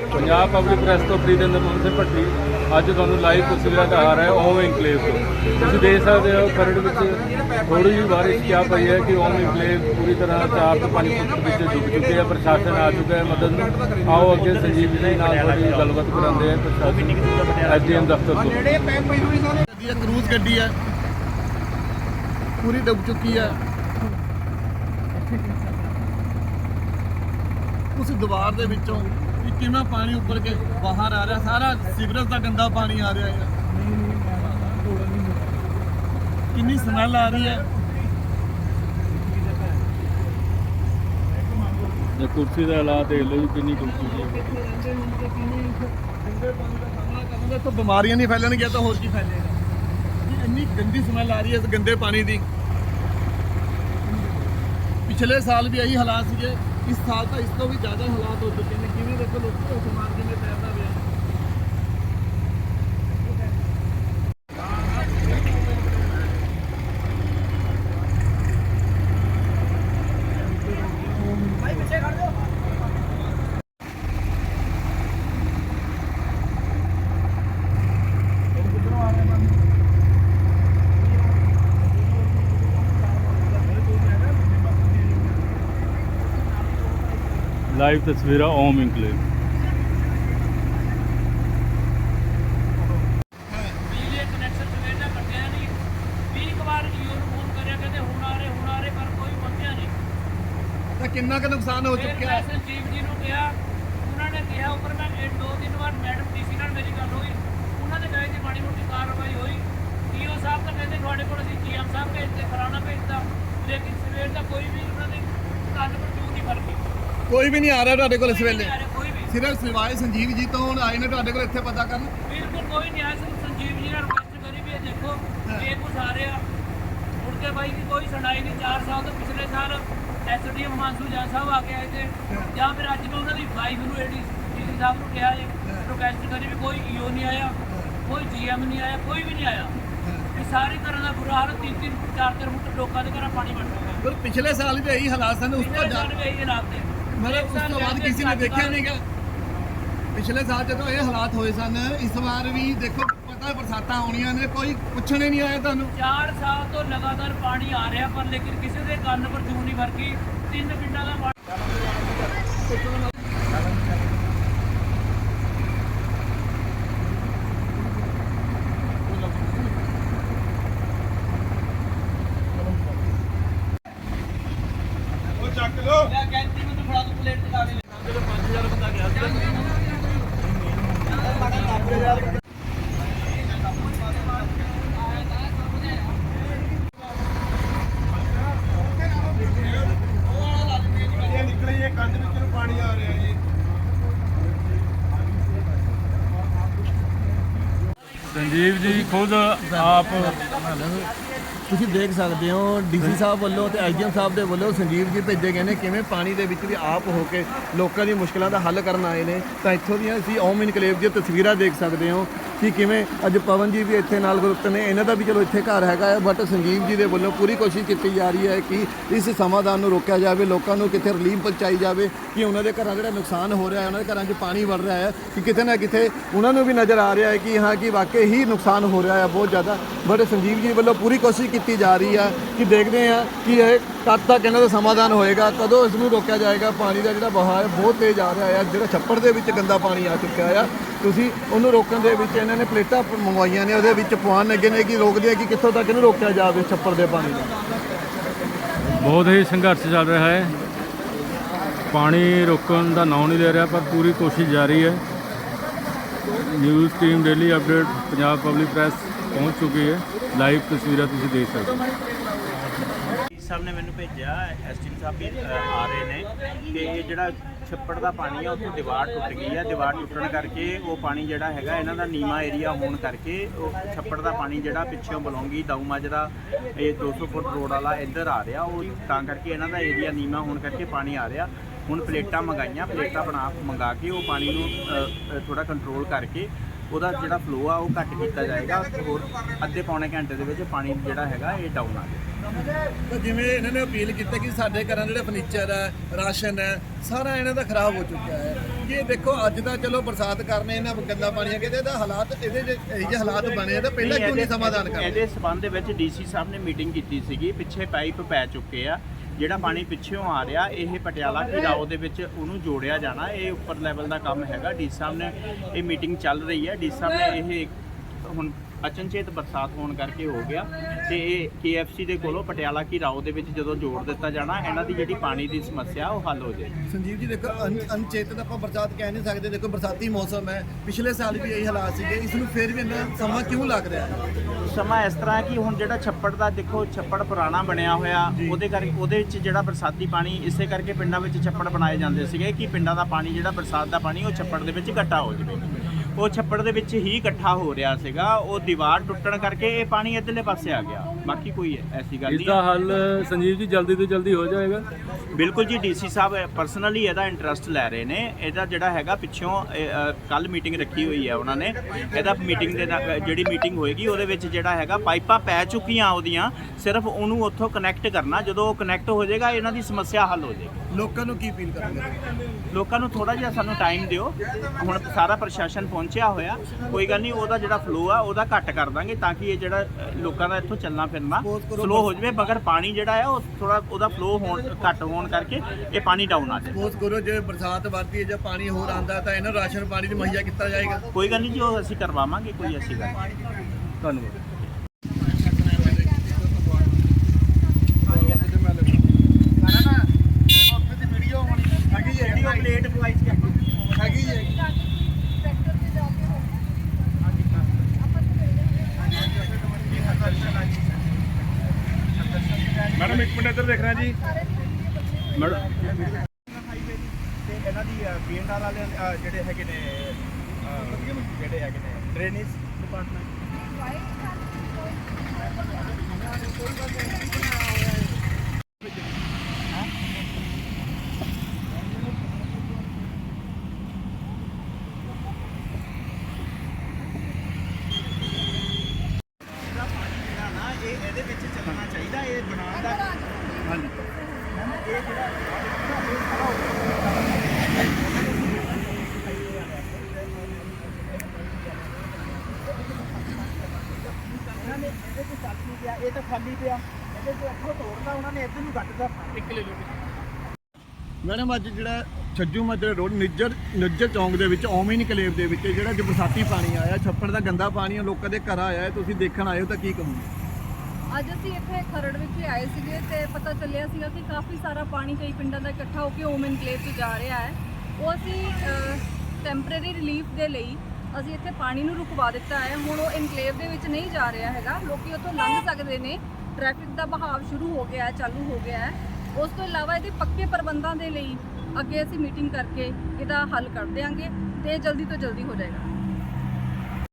Punjab public press ਤੋਂ ਪ੍ਰੀਤਿੰਦਰ ਮੋਹਨ ਸਿੰਘ ਭੱਟੀ, ਅੱਜ ਤੁਹਾਨੂੰ ਲਾਈਵ ਤਸਵੀਰਾਂ ਦਿਖਾ ਰਿਹਾ ਓਮ ਇਨਕਲੇਵ ਤੋਂ। ਤੁਸੀਂ ਦੇਖ ਸਕਦੇ ਹੋ, ਖਰੜ ਵਿੱਚ ਥੋੜੀ ਜਿਹੀ ਬਾਰਿਸ਼ ਕਿਆ ਪਈ ਹੈ ਕਿ ਓਮ ਇਨਕਲੇਵ ਪੂਰੀ ਤਰ੍ਹਾਂ 4 ਤੋਂ 5 ਫੁੱਟ ਵਿੱਚ ਡੁੱਬ ਚੁੱਕੇ ਹੈ, ਪ੍ਰਸ਼ਾਸਨ ਆ ਚੁੱਕਾ ਹੈ, ਮਦਦ ਨੂੰ ਆਓ ਅੱਗੇ ਸੰਜੀਵ ਜੀ ਨਾਲ ਥੋੜੀ ਗੱਲਬਾਤ ਕਰਾਉਂਦੇ ਹਾਂ, ਪ੍ਰਸ਼ਾਸਨ ਐਸਡੀਐਮ ਦਫ਼ਤਰ ਤੋਂ। ਗੱਡੀ ਕਰੂਜ਼ ਗੱਡੀ ਹੈ, ਪੂਰੀ ਡੁੱਬ ਚੁੱਕੀ ਹੈ। ਉਸ ਦੀਵਾਰ ਦੇ ਵਿੱਚੋਂ ਵੀ ਕਿਵੇਂ ਪਾਣੀ ਉੱਪਰ ਕੇ ਬਾਹਰ ਆ ਰਿਹਾ? ਸਾਰਾ ਸੀਵਰੇਜ ਦਾ ਗੰਦਾ ਪਾਣੀ ਆ ਰਿਹਾ ਹੈ। ਕਿੰਨੀ ਸਮੈਲ ਆ ਰਹੀ ਹੈ? ਇਹ ਕੁਰਸੀ ਦਾ ਹਾਲਾਤ ਦੇਖ ਲਓ ਜੀ ਕਿੰਨੀ ਕੁਰਸੀ ਹੈ। ਤਾਂ ਬਿਮਾਰੀਆਂ ਨਹੀਂ ਫੈਲਣਗੀਆਂ ਤਾਂ ਹੋਰ ਕੀ ਫੈਲੇਗਾ। ਇੰਨੀ ਗੰਦੀ ਸਮੈਲ ਆ ਰਹੀ ਹੈ ਇਸ ਗੰਦੇ ਪਾਣੀ ਦੀ। ਪਿਛਲੇ ਸਾਲ ਵੀ ਇਹੀ ਹਾਲਾਤ ਸੀਗੇ। ਇਸ ਸਾਲ ਤਾਂ ਇਸ ਤੋਂ ਵੀ ਜ਼ਿਆਦਾ ਹਾਲਾਤ ਹੋ ਚੁੱਕੇ ਨੇ। ਕਿਵੇਂ ਦੇਖੋ ਲੋਕ ਉਸ ਮਾਰ ਕਿਵੇਂ ਤੈਰਦਾ ਪਿਆ ਲਾਈਵ ਤਸਵੀਰਾਂ ਓਮ ਇਨਕਲੇਵ ਬਿਜਲੀ ਦੇ ਕਨੈਕਸ਼ਨ ਸਵੇਰ ਦਾ ਕੱਟਿਆ ਨਹੀਂ 20 ਕੁ ਵਾਰ ਜੀਓ ਨੂੰ ਫੋਨ ਕਰਿਆ ਕਹਿੰਦੇ ਹੁਣ ਆ ਰਹੇ ਹੁਣ ਆ ਰਹੇ ਪਰ ਕੋਈ ਪਹੁੰਚਿਆ ਨਹੀਂ। ਤਾਂ ਕਿੰਨਾ ਕੁ ਨੁਕਸਾਨ ਹੋ ਚੁੱਕਿਆ? ਹੈ ਸੰਜੀਵ ਜੀ ਨੂੰ ਕਿਹਾ ਉਹਨਾਂ ਨੇ ਕਿਹਾ ਉੱਪਰ ਮੈਂ ਇਹ ਦੋ ਦਿਨ ਬਾਅਦ ਮੈਡਮ ਡੀਸੀ ਨਾਲ ਮੇਰੀ ਗੱਲ ਹੋਈ। ਉਹਨਾਂ ਦੇ ਕਹੇ ਜੀ ਮਾੜੀ ਮੋਟੀ ਕਾਰਵਾਈ ਹੋਈ। ਈਓ ਸਾਹਿਬ ਤਾਂ ਕਹਿੰਦੇ ਤੁਹਾਡੇ ਕੋਲ ਅਸੀਂ ਜੀਐਮ ਸਾਹਿਬ ਭੇਜਦੇ ਫਲਾਣਾ ਭੇਜਦਾ। ਲੇਕਿਨ ਸਵੇਰ ਦਾ ਕੋਈ ਵੀ ਉਹਨਾਂ ਦੇ ਕੰਨ ਪਰ ਚੂੰ ਨਹੀਂ। ਫਰਕੀ ਕੋਈ ਵੀ ਨਹੀਂ ਆ ਰਿਹਾ ਤੁਹਾਡੇ ਕੋਲ ਇਸ ਵੇਲੇ। ਕੋਈ ਵੀ। ਸਿਰਫ ਸਿਵਾਏ ਸੰਜੀਵ ਜੀ ਤੋਂ ਹੁਣ ਆਏ ਨੇ ਤੁਹਾਡੇ ਕੋਲ ਇੱਥੇ ਪਤਾ ਕਰਨ। ਬਿਲਕੁਲ ਕੋਈ ਨਹੀਂ ਆਇਆ ਸਿਰਫ ਸੰਜੀਵ ਜੀ ਨਾਲ ਰਿਕਵੈਸਟ ਕਰੀ ਵੀ ਇਹ ਦੇਖੋ ਇਹ ਕੁਛ ਆ ਰਿਹਾ। ਮੁੜ ਕੇ ਬਾਈ ਦੀ ਕੋਈ ਸੁਣਾਈ ਨਹੀਂ 4 ਸਾਲ ਤੋਂ ਪਿਛਲੇ ਸਾਲ ਐਸਡੀ ਹਮਾਂਸੂ ਜਨ ਸਾਹਿਬ ਆ ਕੇ ਆਏ ਤੇ ਜਾਂ ਫਿਰ ਅੱਜ ਮੈਂ ਉਹਨਾਂ ਦੀ ਵਾਈਫ ਨੂੰ ਏਡੀ ਡੀਸੀ ਸਾਹਿਬ ਨੂੰ ਕਿਹਾ ਜੀ ਰਿਕਵੈਸਟ ਕਰੀ ਵੀ ਕੋਈ ਈਓ ਨਹੀਂ ਆਇਆ ਕੋਈ ਜੀਐਮ ਨਹੀਂ ਆਇਆ ਕੋਈ ਵੀ ਨਹੀਂ ਆਇਆ। ਇਹ ਸਾਰੀ ਤਰ੍ਹਾਂ ਦਾ ਬੁਰਾ ਹਾਲ ਤਿੰਨ ਤਿੰਨ ਚਾਰ ਚਾਰ ਫੁੱਟ ਲੋਕਾਂ ਦੇ ਘਰਾਂ ਪਾਣੀ ਵੜ ਪਰ ਪਿਛਲੇ ਸਾਲ ਵੀ ਇਹੀ ਹਾਲਾਤ ਸਨ ਉਸ ਤੋਂ ਜ਼ਿਆਦਾ ਇਹੀ ਹਾਲਾਤ ਨੇ। ਮਤਲਬ ਇੱਕ ਉਸ ਤੋਂ ਬਾਅਦ ਕਿਸੇ ਨੇ ਦੇਖਿਆ ਨਹੀਂਗਾ। ਪਿਛਲੇ ਸਾਲ ਜਦੋਂ ਇਹ ਹਾਲਾਤ ਹੋਏ ਸਨ ਇਸ ਵਾਰ ਵੀ ਦੇਖੋ ਪਤਾ ਬਰਸਾਤਾਂ ਆਉਣੀਆਂ ਨੇ ਕੋਈ ਪੁੱਛਣੇ ਨਹੀਂ ਆਇਆ ਤੁਹਾਨੂੰ। ਚਾਰ ਸਾਲ ਤੋਂ ਲਗਾਤਾਰ ਪਾਣੀ ਆ ਰਿਹਾ ਪਰ ਲੇਕਿਨ ਕਿਸੇ ਦੇ ਕੰਨ ਪਰ ਜੂ ਨਹੀਂ ਵਰਗੀ। ਤਿੰਨ ਪਿੰਡਾਂ ਦਾ ਚੱਕ ਲੋ ਲੈ ਕੈਂਟੀ ਸੰਜੀਵ ਜੀ ਖੁਦ ਆਪ ਤੁਸੀਂ ਦੇਖ ਸਕਦੇ ਹੋ, ਡੀਸੀ ਸਾਹਿਬ ਵੱਲੋਂ ਤੇ ਐਸਡੀਐਮ ਸਾਹਿਬ ਦੇ ਵੱਲੋਂ ਸੰਜੀਵ ਜੀ ਭੇਜੇ ਗਏ ਨੇ, ਕਿਵੇਂ ਪਾਣੀ ਦੇ ਵਿੱਚ ਵੀ ਆਪ ਹੋ ਕੇ ਲੋਕਾਂ ਦੀ ਮੁਸ਼ਕਲਾਂ ਦਾ ਹੱਲ ਕਰਨ ਆਏ ਨੇ। ਤਾਂ ਇੱਥੋਂ ਦੀਆਂ ਅਸੀਂ ਓਮ ਇਨਕਲੇਵ ਦੀਆਂ ਤਸਵੀਰਾਂ ਦੇਖ ਸਕਦੇ ਹੋ ਕਿ ਕਿਵੇਂ ਅੱਜ ਪਵਨ ਜੀ ਵੀ ਇੱਥੇ ਨਾਲ ਗਰੁੱਪ ਨੇ। ਇਹਨਾਂ ਦਾ ਵੀ ਚਲੋ ਇੱਥੇ ਘਰ ਹੈਗਾ ਹੈ ਬਟ ਸੰਜੀਵ ਜੀ ਦੇ ਵੱਲੋਂ ਪੂਰੀ ਕੋਸ਼ਿਸ਼ ਕੀਤੀ ਜਾ ਰਹੀ ਹੈ ਕਿ ਇਸ ਸਮਾਧਾਨ ਨੂੰ ਰੋਕਿਆ ਜਾਵੇ, ਲੋਕਾਂ ਨੂੰ ਕਿਤੇ ਰਿਲੀਫ ਪਹੁੰਚਾਈ ਜਾਵੇ, ਕਿ ਉਹਨਾਂ ਦੇ ਘਰਾਂ ਜਿਹੜਾ ਨੁਕਸਾਨ ਹੋ ਰਿਹਾ ਹੈ, ਉਹਨਾਂ ਦੇ ਘਰਾਂ 'ਚ ਪਾਣੀ ਵੜ ਰਿਹਾ ਹੈ, ਕਿ ਕਿਤੇ ਨਾ ਕਿਤੇ ਉਹਨਾਂ ਨੂੰ ਵੀ ਨਜ਼ਰ ਆ ਰਿਹਾ ਹੈ ਕਿ ਹਾਂ, ਕਿ ਵਾਕਈ ਹੀ ਨੁਕਸਾਨ ਹੋ ਰਿਹਾ ਹੈ, ਬਹੁਤ ਜ਼ਿਆਦਾ। ਬਟ ਸੰਜੀਵ ਜੀ ਵੱਲੋਂ ਪੂਰੀ ਕੋਸ਼ਿਸ਼ ਕੀਤੀ ਜਾ ਰਹੀ ਆ ਕਿ ਦੇਖਦੇ ਹਾਂ ਕਿ ਇਹ ਕਦ ਤੱਕ ਇਹਨਾਂ ਦਾ ਸਮਾਧਾਨ ਹੋਏਗਾ, ਕਦੋਂ ਇਸ ਨੂੰ ਰੋਕਿਆ ਜਾਏਗਾ, ਪਾਣੀ ਦਾ ਜਿਹੜਾ ਵਹਾਅ ਹੈ ਬਹੁਤ ਤੇਜ਼ ਆ ਰਿਹਾ ਹੈ ਜਿਹੜਾ ਛੱਪੜ ਦੇ ਵਿੱਚ ਗੰਦਾ ਪਾਣੀ ਆ ਚੁੱਕਿਆ ਆ। ਤੁਸੀਂ ਉਹਨੂੰ ਰੋਕਣ ਦੇ ਵਿੱਚ ਇਹਨਾਂ ਨੇ ਪਲੇਟਾਂ ਮੰਗਵਾਈਆਂ ਨੇ, ਉਹਦੇ ਵਿੱਚ ਪੁਆਨ ਲੱਗੇ ਨੇ ਕਿ ਰੋਕਦੇ ਆ ਕਿ ਕਿੱਥੋਂ ਤੱਕ ਇਹਨੂੰ ਰੋਕਿਆ ਜਾਵੇ ਛੱਪੜ ਦੇ ਪਾਣੀ ਦਾ। ਬਹੁਤ ਹੀ ਸੰਘਰਸ਼ ਚੱਲ ਰਿਹਾ ਹੈ। ਪਾਣੀ ਰੋਕਣ ਦਾ ਨਾਂ ਨਹੀਂ ਲੈ ਰਿਹਾ, ਪਰ ਪੂਰੀ ਕੋਸ਼ਿਸ਼ ਜਾਰੀ ਹੈ। News team daily update, Punjab public press ਪਹੁੰਚ ਚੁੱਕੀ ਹੈ। ਲਾਈਵ ਤਸਵੀਰਾਂ ਤੁਸੀਂ ਦੇਖ ਸਕਦੇ ਹੋ। ਸਾਹਿਬ ਨੇ ਮੈਨੂੰ ਭੇਜਿਆ ਐਸਟੀਮ ਸਾਹਿਬ ਵੀ ਆ ਰਹੇ ਨੇ ਕਿ ਇਹ ਜਿਹੜਾ ਛੱਪੜ ਦਾ ਪਾਣੀ ਆ, ਉੱਥੋਂ ਦੀਵਾਰ ਟੁੱਟ ਗਈ ਆ। ਦੀਵਾਰ ਟੁੱਟਣ ਕਰਕੇ ਉਹ ਪਾਣੀ ਜਿਹੜਾ ਹੈਗਾ, ਇਹਨਾਂ ਦਾ ਨੀਮਾ ਏਰੀਆ ਹੋਣ ਕਰਕੇ ਉਹ ਛੱਪੜ ਦਾ ਪਾਣੀ ਜਿਹੜਾ ਪਿੱਛੋਂ ਬਲੌਂਗੀ, ਦਾਊ ਦਾ ਇਹ 200 ਫੁੱਟ ਰੋਡ ਵਾਲਾ ਇੱਧਰ ਆ ਰਿਹਾ। ਉਹ ਤਾਂ ਕਰਕੇ ਇਹਨਾਂ ਦਾ ਏਰੀਆ ਨੀਮਾ ਹੋਣ ਕਰਕੇ ਪਾਣੀ ਆ ਰਿਹਾ। ਹੁਣ ਪਲੇਟਾਂ ਮੰਗਾਈਆਂ, ਪਲੇਟਾਂ ਬਣਾ, ਮੰਗਾ ਕੇ ਉਹ ਪਾਣੀ ਨੂੰ ਥੋੜਾ ਕੰਟਰੋਲ ਕਰਕੇ ਉਹਦਾ ਜਿਹੜਾ ਫਲੋ ਆ ਉਹ ਘੱਟ ਕੀਤਾ ਜਾਏਗਾ ਹੋਰ ਅੱਧੇ ਪੌਣੇ ਘੰਟੇ ਦੇ ਵਿੱਚ ਪਾਣੀ ਜਿਹੜਾ ਹੈਗਾ ਇਹ ਡਾਊਨ ਆ ਜਾਏਗਾ। ਤਾਂ ਜਿਵੇਂ ਇਹਨਾਂ ਨੇ ਅਪੀਲ ਕੀਤੀ ਕਿ ਸਾਡੇ ਘਰਾਂ ਦੇ ਜਿਹੜੇ ਫਰਨੀਚਰ ਹੈ ਰਾਸ਼ਨ ਹੈ ਸਾਰਾ ਇਹਨਾਂ ਦਾ ਖਰਾਬ ਹੋ ਚੁੱਕਿਆ ਹੈ। ਜੀ ਇਹ ਦੇਖੋ ਅੱਜ ਤਾਂ ਚਲੋ ਬਰਸਾਤ ਕਰਨੇ ਇਹਨਾਂ ਗੰਦਾ ਪਾਣੀ ਆ ਕਿਤੇ ਇਹਦਾ ਹਾਲਾਤ ਇਹਦੇ ਜਿਹੇ ਹਾਲਾਤ ਬਣੇ ਤਾਂ ਪਹਿਲਾਂ ਕਿਉਂ ਨਹੀਂ ਸਮਾਧਾਨ ਕਰਦੇ? ਇਹਦੇ ਸਬੰਧ ਦੇ ਵਿੱਚ ਡੀਸੀ ਸਾਹਿਬ ਨੇ ਮੀਟਿੰਗ ਕੀਤੀ ਸੀਗੀ ਪਿੱਛੇ ਪਾਈਪ ਪੈ ਚੁੱਕੇ ਆ। ਜਿਹੜਾ ਪਾਣੀ ਪਿੱਛੋਂ ਆ ਰਿਹਾ, ਇਹ ਪਟਿਆਲਾ ਘਿਰਾਓ ਦੇ ਵਿੱਚ ਉਹਨੂੰ ਜੋੜਿਆ ਜਾਣਾ। ਇਹ ਉੱਪਰ ਲੈਵਲ ਦਾ ਕੰਮ ਹੈਗਾ। ਡੀ ਸਾਹਿਬ ਨੇ ਇਹ ਮੀਟਿੰਗ ਚੱਲ ਰਹੀ ਹੈ। ਡੀ ਸਾਹਿਬ ਨੇ ਇਹ ਹੁਣ ਅਚਨਚੇਤ ਬਰਸਾਤ ਹੋਣ ਕਰਕੇ ਹੋ ਗਿਆ। ਤੇ ਇਹ KFC ਦੇ ਕੋਲੋਂ ਪਟਿਆਲਾ ਘਿਰਾਓ ਦੇ ਵਿੱਚ ਜਦੋਂ ਜੋੜ ਦਿੱਤਾ ਜਾਣਾ ਇਹਨਾਂ ਦੀ ਜਿਹੜੀ ਪਾਣੀ ਦੀ ਸਮੱਸਿਆ ਉਹ ਹੱਲ ਹੋ ਜਾਏਗੀ ਸੰਜੀਵ ਜੀ ਦੇਖੋ ਅਨ- ਅਨਚੇਤਨ ਆਪਾਂ ਬਰਸਾਤ ਕਹਿ ਨਹੀਂ ਸਕਦੇ। ਦੇਖੋ ਬਰਸਾਤੀ ਮੌਸਮ ਹੈ। ਪਿਛਲੇ ਸਾਲ ਵੀ ਇਹੀ ਹਾਲਾਤ ਸੀਗੇ। ਇਸ ਨੂੰ ਫਿਰ ਵੀ ਇੰਨਾ ਸਮਾਂ ਕਿਉਂ ਲੱਗ ਰਿਹਾ? ਹੈ ਸਮਾਂ ਇਸ ਤਰ੍ਹਾਂ ਹੈ ਕਿ ਹੁਣ ਜਿਹੜਾ ਛੱਪੜ ਦਾ ਦੇਖੋ ਛੱਪੜ ਪੁਰਾਣਾ ਬਣਿਆ ਹੋਇਆ ਉਹਦੇ ਕਰਕੇ ਉਹਦੇ ਵਿੱਚ ਜਿਹੜਾ ਬਰਸਾਤੀ ਪਾਣੀ ਇਸੇ ਕਰਕੇ ਪਿੰਡਾਂ ਵਿੱਚ ਛੱਪੜ ਬਣਾਏ ਜਾਂਦੇ ਸੀਗੇ ਕਿ ਪਿੰਡਾਂ ਦਾ ਪਾਣੀ ਜਿਹੜਾ ਬਰਸਾਤ ਦਾ ਪਾਣੀ ਉਹ ਛੱਪੜ ਦੇ ਵਿੱਚ ਇਕੱਠਾ ਹੋ ਜਾਵੇ। ਉਹ ਛੱਪੜ ਦੇ ਵਿੱਚ ਹੀ ਇਕੱਠਾ ਹੋ ਰਿਹਾ ਸੀਗਾ। ਉਹ ਦੀਵਾਰ ਟੁੱਟਣ ਕਰਕੇ ਇਹ ਪਾਣੀ ਇੱਧਰਲੇ ਪਾਸੇ ਆ ਗਿਆ। ਬਾਕੀ ਕੋਈ ਐਸੀ ਗੱਲ ਇਸ ਨਹੀਂ। ਦਾ ਹੈ ਹੱਲ ਸੰਜੀਵ ਜੀ ਜਲਦੀ ਤੋਂ ਜਲਦੀ ਹੋ ਜਾਏਗਾ। ਬਿਲਕੁਲ ਜੀ ਡੀਸੀ ਸਾਹਿਬ ਪਰਸਨਲੀ ਇਹਦਾ ਇੰਟਰਸਟ ਲੈ ਰਹੇ ਨੇ। ਇਹਦਾ ਜਿਹੜਾ ਹੈਗਾ ਪਿੱਛੋਂ ਕੱਲ ਮੀਟਿੰਗ ਰੱਖੀ ਹੋਈ ਹੈ ਉਹਨਾਂ ਨੇ। ਇਹਦਾ ਮੀਟਿੰਗ ਦੇ ਜਿਹੜੀ ਮੀਟਿੰਗ ਹੋਏਗੀ ਉਹਦੇ ਵਿੱਚ ਜਿਹੜਾ ਹੈਗਾ ਪਾਈਪਾਂ ਪੈ ਚੁੱਕੀਆਂ ਉਹਦੀਆਂ। ਸਿਰਫ ਉਹਨੂੰ ਉੱਥੋਂ ਕਨੈਕਟ ਕਰਨਾ। ਜਦੋਂ ਉਹ ਕਨੈਕਟ ਹੋ ਜਾਏਗਾ ਇਹਨਾਂ ਦੀ ਸਮੱਸਿਆ ਹੱਲ ਹੋ ਜਾਏਗੀ। ਲੋਕਾਂ ਨੂੰ ਕੀ ਅਪੀਲ ਕਰੋਗੇ? ਲੋਕਾਂ ਨੂੰ ਥੋੜਾ ਜਿਹਾ ਸਾਨੂੰ ਟਾਈਮ ਦਿਓ। ਹੁਣ ਸਾਰਾ ਪ੍ਰਸ਼ਾਸਨ ਪਹੁੰਚਿਆ ਹੋਇਆ। ਕੋਈ ਗੱਲ ਨਹੀਂ ਉਹਦਾ ਜਿਹੜਾ ਫਲੋ ਆ ਉਹਦਾ ਘੱਟ ਕਰ ਦਾਂਗੇ ਤਾਂ ਕਿ ਇਹ ਜਿਹੜਾ ਲੋਕਾਂ ਦਾ ਇੱਥੋਂ ਚੱਲਣਾ ਫਿਰਨਾ ਸਲੋ ਹੋ ਜਾਵੇ ਮਗਰ ਪਾਣੀ ਜਿਹੜਾ ਆ ਉਹ ਥੋੜਾ ਉਹਦਾ ਫਲੋ ਹੋਣ ਘੱਟ ਹੋਣ ਕਰਕੇ ਇਹ ਪਾਣੀ ਡਾਊਨ ਆ ਜਾਏ। ਸਪੋਜ਼ ਕਰੋ ਜੇ ਬਰਸਾਤ ਵੱਧਦੀ ਹੈ ਜਾਂ ਪਾਣੀ ਹੋਰ ਆਂਦਾ ਤਾਂ ਇਹਨਾਂ ਰਾਸ਼ਨ ਪਾਣੀ ਦੀ ਮੁਹੱਈਆ ਕੀਤਾ ਜਾਏਗਾ। ਕੋਈ ਗੱਲ ਨਹੀਂ ਜੀ ਉਹ ਅਸੀਂ ਕਰਵਾਵਾਂਗੇ ਕੋਈ ਐਸੀ ਗੱਲ ਨਹੀਂ। ਧੰਨਵਾਦ ਵੀਡੀਓ ਪਲੇਟ ਪ੍ਰੋਵਾਈਡ ਹੈਗੀ ਹੈ ਮੈਡਮ ਇੱਕ ਮਿੰਟ ਇੱਧਰ ਦੇਖਣਾ ਜੀ। ਤੇ ਇਹਨਾਂ ਦੀ ਪੀਐਨਆਰ ਵਾਲੇ ਜਿਹੜੇ ਹੈਗੇ ਨੇ ਜਿਹੜੇ ਹੈਗੇ ਨੇ ਡਰੇਨੇਜ ਡਿਪਾਰਟਮੈਂਟ ਪਾਣੀ ਜਿਹੜਾ ਨਾ ਇਹ ਇਹਦੇ ਵਿੱਚ ਚੱਲਣਾ ਚਾਹੀਦਾ ਇਹ ਬਣਾਉਣ ਦਾ ਹਾਂਜੀ ਇਹ ਜਿਹੜਾ ਇਹ ਸਾਰਾ ਉਹਨਾਂ ਨੇ ਇਹਦੇ ਤੇ ਚੱਲ ਨਹੀਂ ਪਿਆ ਇਹ ਤਾਂ ਖਾਲੀ ਪਿਆ। ਇਹਦੇ ਤੇ ਇੱਥੋਂ ਤੋੜਦਾ ਉਹਨਾਂ ਨੇ ਇੱਧਰ ਨੂੰ ਕੱਟਦਾ ਇੱਕ ਲੈ ਲਓ ਮੈਡਮ ਅੱਜ ਜਿਹੜਾ ਛੱਜੂ ਮੱਜਰ ਰੋਡ ਨਿੱਜਰ ਨਿੱਜਰ ਚੌਂਕ ਦੇ ਵਿੱਚ ਓਮਿਨ ਨਿਕਲੇਵ ਦੇ ਵਿੱਚ ਜਿਹੜਾ ਜੋ ਬਰਸਾਤੀ ਪਾਣੀ ਆਇਆ ਛੱਪੜ ਦਾ ਗੰਦਾ ਪਾਣੀ ਆ ਲੋਕਾਂ ਦੇ ਘਰ ਆਇਆ ਤੁਸੀਂ ਦੇਖਣ ਆਏ ਹੋ ਤਾਂ ਕੀ ਕਹੋਗੇ? ਅੱਜ ਅਸੀਂ ਇੱਥੇ ਖਰੜ ਵਿੱਚ ਆਏ ਸੀਗੇ ਤੇ ਪਤਾ ਚੱਲਿਆ ਸੀਗਾ ਕਿ ਕਾਫੀ ਸਾਰਾ ਪਾਣੀ ਕਈ ਪਿੰਡਾਂ ਦਾ ਇਕੱਠਾ ਹੋ ਕੇ ਓਮ ਇਨਕਲੇਵ 'ਚ ਜਾ ਰਿਹਾ ਹੈ। ਉਹ ਅਸੀਂ ਟੈਂਪਰੇਰੀ ਰਿਲੀਫ ਦੇ ਲਈ ਅਸੀਂ ਇੱਥੇ ਪਾਣੀ ਨੂੰ ਰੁਕਵਾ ਦਿੱਤਾ ਹੈ। ਹੁਣ ਉਹ ਇਨਕਲੇਵ ਦੇ ਵਿੱਚ ਨਹੀਂ ਜਾ ਰਿਹਾ ਹੈਗਾ। ਲੋਕੀ ਉੱਥੋਂ ਲੰਘ ਸਕਦੇ ਨੇ। ਟ੍ਰੈਫਿਕ ਦਾ ਬਹਾਵ ਸ਼ੁਰੂ ਹੋ ਗਿਆ ਹੈ, ਚਾਲੂ ਹੋ ਗਿਆ ਹੈ। ਉਸ ਤੋਂ ਇਲਾਵਾ ਇਹਦੇ ਪੱਕੇ ਪ੍ਰਬੰਧਾਂ ਦੇ ਲਈ ਅੱਗੇ ਅਸੀਂ ਮੀਟਿੰਗ ਕਰਕੇ ਇਹਦਾ ਹੱਲ ਕਰ ਦਿਆਂਗੇ ਤੇ ਜਲਦੀ ਤੋਂ ਜਲਦੀ ਹੋ ਜਾਏਗਾ।